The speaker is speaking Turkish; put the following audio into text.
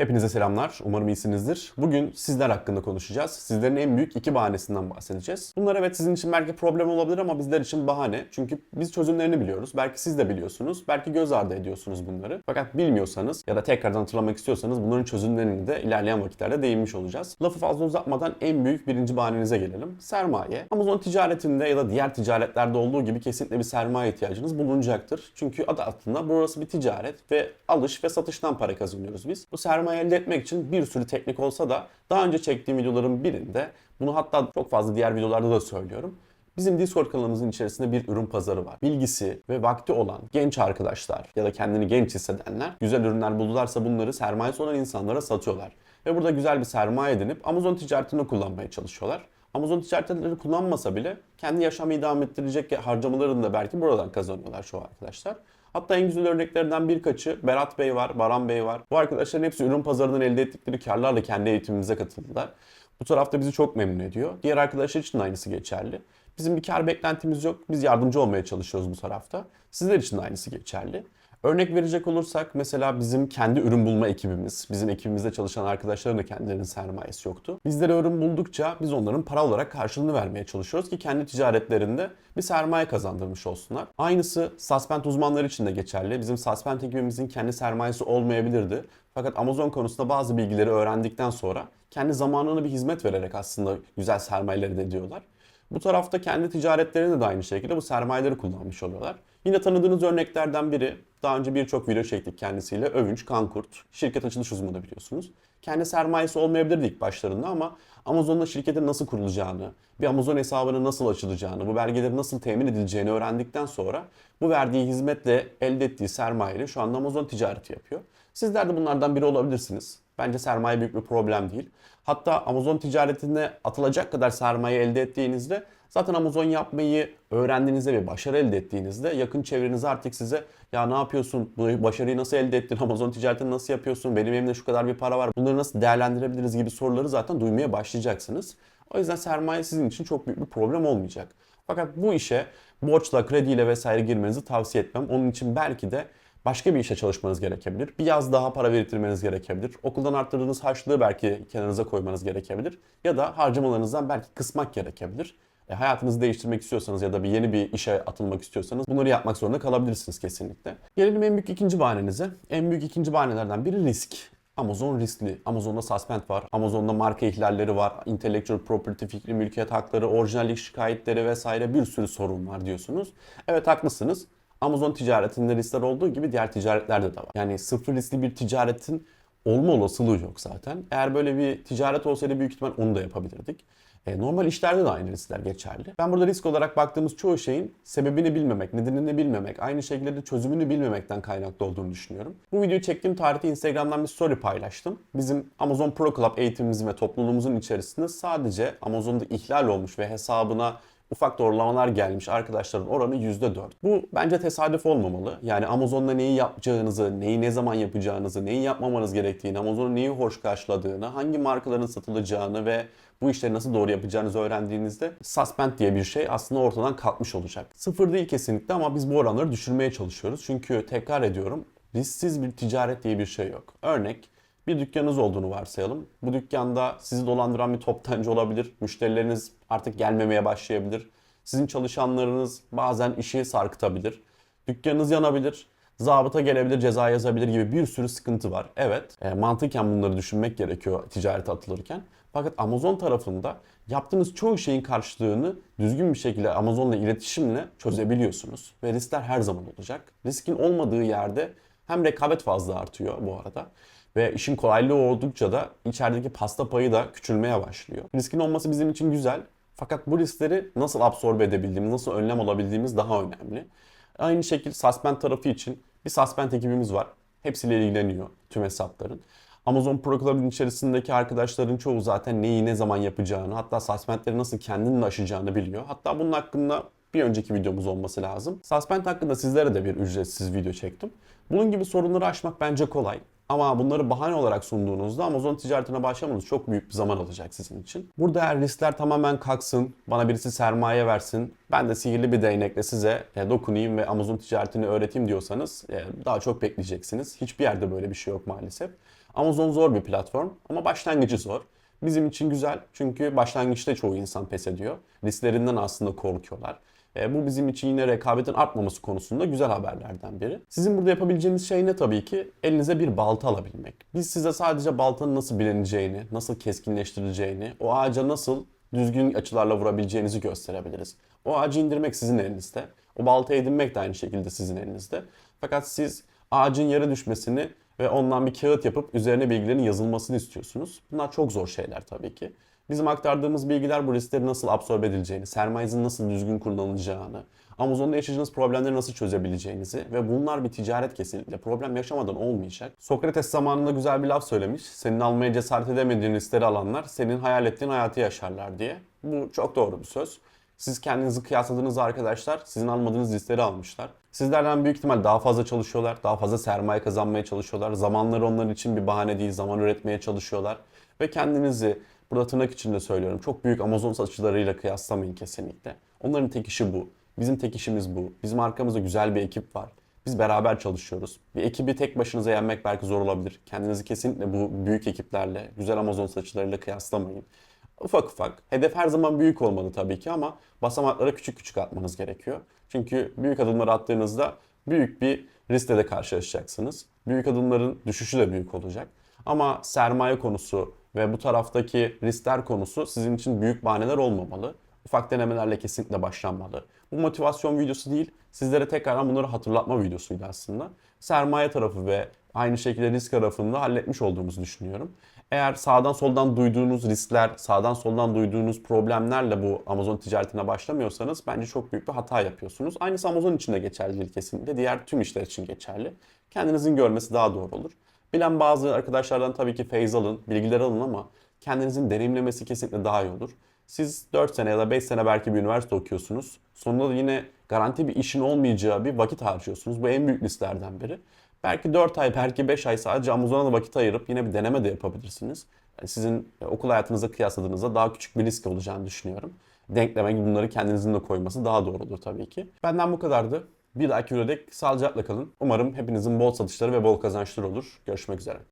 Hepinize selamlar. Umarım iyisinizdir. Bugün sizler hakkında konuşacağız. Sizlerin en büyük iki bahanesinden bahsedeceğiz. Bunlar evet sizin için belki problem olabilir ama bizler için bahane. Çünkü biz çözümlerini biliyoruz. Belki siz de biliyorsunuz. Belki göz ardı ediyorsunuz bunları. Fakat bilmiyorsanız ya da tekrardan hatırlamak istiyorsanız bunların çözümlerini de ilerleyen vakitlerde değinmiş olacağız. Lafı fazla uzatmadan en büyük birinci bahanenize gelelim. Sermaye. Amazon ticaretinde ya da diğer ticaretlerde olduğu gibi kesinlikle bir sermaye ihtiyacınız bulunacaktır. Çünkü adı altında burası bir ticaret ve alış ve satıştan para kazanıyoruz biz. Bu sermaye elde etmek için bir sürü teknik olsa da daha önce çektiğim videoların birinde bunu hatta çok fazla diğer videolarda da söylüyorum. Bizim Discord kanalımızın içerisinde bir ürün pazarı var. Bilgisi ve vakti olan genç arkadaşlar ya da kendini genç hissedenler güzel ürünler buldularsa bunları sermayesi olan insanlara satıyorlar. Ve burada güzel bir sermaye edinip Amazon ticaretini kullanmaya çalışıyorlar. Amazon ticaretleri kullanmasa bile kendi yaşamı idame ettirecek harcamalarını da belki buradan kazanıyorlar şu arkadaşlar. Hatta en güzel örneklerinden birkaçı Berat Bey var, Baran Bey var. Bu arkadaşların hepsi ürün pazarından elde ettikleri karlarla kendi eğitimimize katıldılar. Bu tarafta bizi çok memnun ediyor. Diğer arkadaşlar için de aynısı geçerli. Bizim bir kar beklentimiz yok. Biz yardımcı olmaya çalışıyoruz bu tarafta. Sizler için de aynısı geçerli. Örnek verecek olursak mesela bizim kendi ürün bulma ekibimiz, bizim ekibimizde çalışan arkadaşların da kendilerinin sermayesi yoktu. Bizlere ürün buldukça biz onların para olarak karşılığını vermeye çalışıyoruz ki kendi ticaretlerinde bir sermaye kazandırmış olsunlar. Aynısı suspend uzmanları için de geçerli. Bizim suspend ekibimizin kendi sermayesi olmayabilirdi. Fakat Amazon konusunda bazı bilgileri öğrendikten sonra kendi zamanını bir hizmet vererek aslında güzel sermayeler ediyorlar. Bu tarafta kendi ticaretlerinde de aynı şekilde bu sermayeleri kullanmış oluyorlar. Yine tanıdığınız örneklerden biri, daha önce birçok video çektik kendisiyle. Övünç Kankurt, şirket açılış uzmanı biliyorsunuz. Kendi sermayesi olmayabilirdi ilk başlarında ama Amazon'da şirketin nasıl kurulacağını, bir Amazon hesabının nasıl açılacağını, bu belgelerin nasıl temin edileceğini öğrendikten sonra bu verdiği hizmetle elde ettiği sermayeyle şu anda Amazon ticareti yapıyor. Sizler de bunlardan biri olabilirsiniz. Bence sermaye büyük bir problem değil. Hatta Amazon ticaretinde atılacak kadar sermaye elde ettiğinizde zaten Amazon yapmayı öğrendiğinizde ve başarı elde ettiğinizde yakın çevreniz artık size ya ne yapıyorsun, bu başarıyı nasıl elde ettin, Amazon ticaretini nasıl yapıyorsun, benim elimde şu kadar bir para var, bunları nasıl değerlendirebiliriz gibi soruları zaten duymaya başlayacaksınız. O yüzden sermaye sizin için çok büyük bir problem olmayacak. Fakat bu işe borçla, krediyle vesaire girmenizi tavsiye etmem. Onun için belki de başka bir işe çalışmanız gerekebilir. Bir yaz daha para biriktirmeniz gerekebilir. Okuldan arttırdığınız harçlığı belki kenarınıza koymanız gerekebilir. Ya da harcamalarınızdan belki kısmak gerekebilir. E, hayatınızı değiştirmek istiyorsanız ya da bir yeni bir işe atılmak istiyorsanız bunları yapmak zorunda kalabilirsiniz kesinlikle. Gelelim en büyük ikinci bahanenize. En büyük ikinci bahanelerden biri risk. Amazon riskli. Amazon'da suspend var. Amazon'da marka ihlalleri var. Intellectual property fikri mülkiyet hakları, orijinallik şikayetleri vesaire bir sürü sorun var diyorsunuz. Evet haklısınız. Amazon ticaretinde riskler olduğu gibi diğer ticaretlerde de var. Yani sıfır riskli bir ticaretin olma olasılığı yok zaten. Eğer böyle bir ticaret olsaydı büyük ihtimal onu da yapabilirdik. E, normal işlerde de aynı riskler geçerli. Ben burada risk olarak baktığımız çoğu şeyin sebebini bilmemek, nedenini bilmemek, aynı şekilde de çözümünü bilmemekten kaynaklı olduğunu düşünüyorum. Bu videoyu çektiğim tarihte Instagram'dan bir story paylaştım. Bizim Amazon Pro Club eğitimimizin ve topluluğumuzun içerisinde sadece Amazon'da ihlal olmuş ve hesabına ufak doğrulamalar gelmiş arkadaşların oranı %4. Bu bence tesadüf olmamalı. Yani Amazon'da neyi yapacağınızı, neyi ne zaman yapacağınızı, neyi yapmamanız gerektiğini, Amazon'un neyi hoş karşıladığını, hangi markaların satılacağını ve bu işleri nasıl doğru yapacağınızı öğrendiğinizde suspend diye bir şey aslında ortadan kalkmış olacak. Sıfır değil kesinlikle ama biz bu oranları düşürmeye çalışıyoruz. Çünkü tekrar ediyorum risksiz bir ticaret diye bir şey yok. Örnek bir dükkanınız olduğunu varsayalım. Bu dükkanda sizi dolandıran bir toptancı olabilir. Müşterileriniz artık gelmemeye başlayabilir. Sizin çalışanlarınız bazen işi sarkıtabilir. Dükkanınız yanabilir. Zabıta gelebilir, ceza yazabilir gibi bir sürü sıkıntı var. Evet, e, mantıken bunları düşünmek gerekiyor ticarete atılırken. Fakat Amazon tarafında yaptığınız çoğu şeyin karşılığını düzgün bir şekilde Amazon'la iletişimle çözebiliyorsunuz. Ve riskler her zaman olacak. Riskin olmadığı yerde hem rekabet fazla artıyor bu arada. Ve işin kolaylığı oldukça da içerideki pasta payı da küçülmeye başlıyor. Riskin olması bizim için güzel. Fakat bu riskleri nasıl absorbe edebildiğimiz, nasıl önlem alabildiğimiz daha önemli. Aynı şekilde suspend tarafı için bir suspend ekibimiz var. Hepsiyle ilgileniyor tüm hesapların. Amazon Pro Club'ın içerisindeki arkadaşların çoğu zaten neyi ne zaman yapacağını, hatta suspendleri nasıl kendinin aşacağını biliyor. Hatta bunun hakkında bir önceki videomuz olması lazım. Suspend hakkında sizlere de bir ücretsiz video çektim. Bunun gibi sorunları aşmak bence kolay. Ama bunları bahane olarak sunduğunuzda Amazon ticaretine başlamanız çok büyük bir zaman alacak sizin için. Burada eğer riskler tamamen kalksın, bana birisi sermaye versin, ben de sihirli bir değnekle size e, dokunayım ve Amazon ticaretini öğreteyim diyorsanız e, daha çok bekleyeceksiniz. Hiçbir yerde böyle bir şey yok maalesef. Amazon zor bir platform ama başlangıcı zor. Bizim için güzel çünkü başlangıçta çoğu insan pes ediyor. Risklerinden aslında korkuyorlar. E, bu bizim için yine rekabetin artmaması konusunda güzel haberlerden biri. Sizin burada yapabileceğiniz şey ne tabii ki? Elinize bir balta alabilmek. Biz size sadece baltanın nasıl bilineceğini, nasıl keskinleştirileceğini, o ağaca nasıl düzgün açılarla vurabileceğinizi gösterebiliriz. O ağacı indirmek sizin elinizde. O baltayı edinmek de aynı şekilde sizin elinizde. Fakat siz ağacın yere düşmesini ve ondan bir kağıt yapıp üzerine bilgilerin yazılmasını istiyorsunuz. Bunlar çok zor şeyler tabii ki. Bizim aktardığımız bilgiler bu riskleri nasıl absorbe edileceğini, sermayenizin nasıl düzgün kullanılacağını, Amazon'da yaşayacağınız problemleri nasıl çözebileceğinizi ve bunlar bir ticaret kesinlikle problem yaşamadan olmayacak. Sokrates zamanında güzel bir laf söylemiş. Senin almaya cesaret edemediğin riskleri alanlar senin hayal ettiğin hayatı yaşarlar diye. Bu çok doğru bir söz. Siz kendinizi kıyasladığınız arkadaşlar sizin almadığınız riskleri almışlar. Sizlerden büyük ihtimal daha fazla çalışıyorlar, daha fazla sermaye kazanmaya çalışıyorlar. Zamanları onlar için bir bahane değil, zaman üretmeye çalışıyorlar. Ve kendinizi, burada tırnak içinde söylüyorum, çok büyük Amazon satıcılarıyla kıyaslamayın kesinlikle. Onların tek işi bu. Bizim tek işimiz bu. Bizim arkamızda güzel bir ekip var. Biz beraber çalışıyoruz. Bir ekibi tek başınıza yenmek belki zor olabilir. Kendinizi kesinlikle bu büyük ekiplerle, güzel Amazon satıcılarıyla kıyaslamayın. Ufak ufak. Hedef her zaman büyük olmalı tabii ki ama basamaklara küçük küçük atmanız gerekiyor. Çünkü büyük adımlar attığınızda büyük bir riskle de karşılaşacaksınız. Büyük adımların düşüşü de büyük olacak. Ama sermaye konusu ve bu taraftaki riskler konusu sizin için büyük bahaneler olmamalı. Ufak denemelerle kesinlikle başlanmalı. Bu motivasyon videosu değil, sizlere tekrardan bunları hatırlatma videosuydu aslında. Sermaye tarafı ve aynı şekilde risk tarafını da halletmiş olduğumuzu düşünüyorum. Eğer sağdan soldan duyduğunuz riskler, sağdan soldan duyduğunuz problemlerle bu Amazon ticaretine başlamıyorsanız bence çok büyük bir hata yapıyorsunuz. Aynısı Amazon için de geçerli kesinlikle. Diğer tüm işler için geçerli. Kendinizin görmesi daha doğru olur. Bilen bazı arkadaşlardan tabii ki feyiz alın, bilgiler alın ama kendinizin deneyimlemesi kesinlikle daha iyi olur. Siz 4 sene ya da 5 sene belki bir üniversite okuyorsunuz. Sonunda da yine garanti bir işin olmayacağı bir vakit harcıyorsunuz. Bu en büyük risklerden biri. Belki 4 ay, belki 5 ay sadece Amazon'a da vakit ayırıp yine bir deneme de yapabilirsiniz. Yani sizin okul hayatınıza kıyasladığınızda daha küçük bir risk olacağını düşünüyorum. Denkleme bunları kendinizin de koyması daha doğru olur tabii ki. Benden bu kadardı. Bir dahaki videoda sağlıcakla kalın. Umarım hepinizin bol satışları ve bol kazançları olur. Görüşmek üzere.